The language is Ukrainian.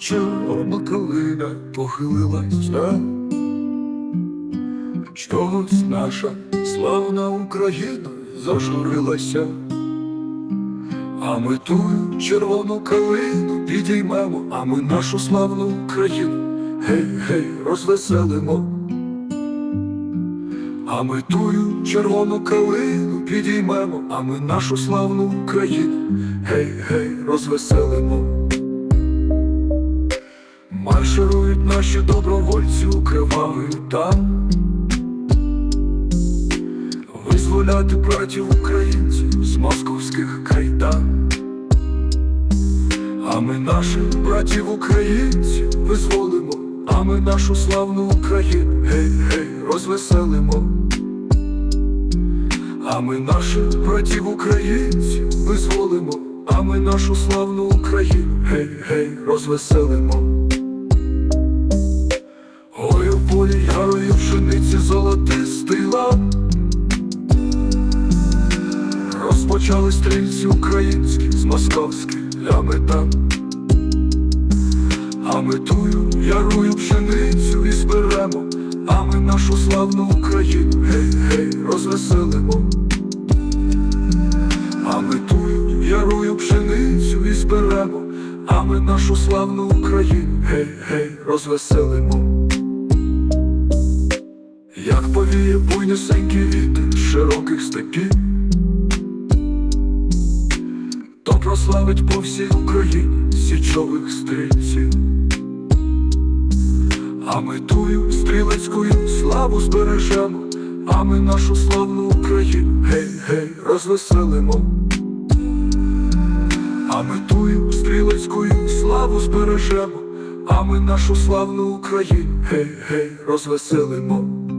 чорна калина похилилася. Чогось наша славна Україна зажурилася. А ми ту червону калину підіймемо, а ми нашу славну Україну гей, гей, розвеселимо. А ми тую червону калину підіймемо, а ми нашу славну Україну гей, гей, розвеселимо. Марширують наші добровольці у кривавий там. Визволяти братів українців з московських кайдан. А ми наших братів українців визволимо, а ми нашу славну Україну гей, гей, розвеселимо. А ми наших братів українців визволимо, а ми нашу славну Україну гей, гей, розвеселимо. Золотистий лан Розпочали стрільці українські з московських лямитан А ми тую ярую пшеницю і зберемо, а ми нашу славну Україну гей, гей, розвеселимо. А ми тую ярую пшеницю і зберемо, а ми нашу славну Україну гей, гей, розвеселимо. Як повіє буйнесенький вітер з широких степів, то прославить по всій Україні січових стрільців. А ми тую стрілецькою славу збережемо, а ми нашу славну Україну гей, гей, розвеселимо. А ми тую стрілецькою славу збережемо, а ми нашу славну Україну гей, гей, розвеселимо.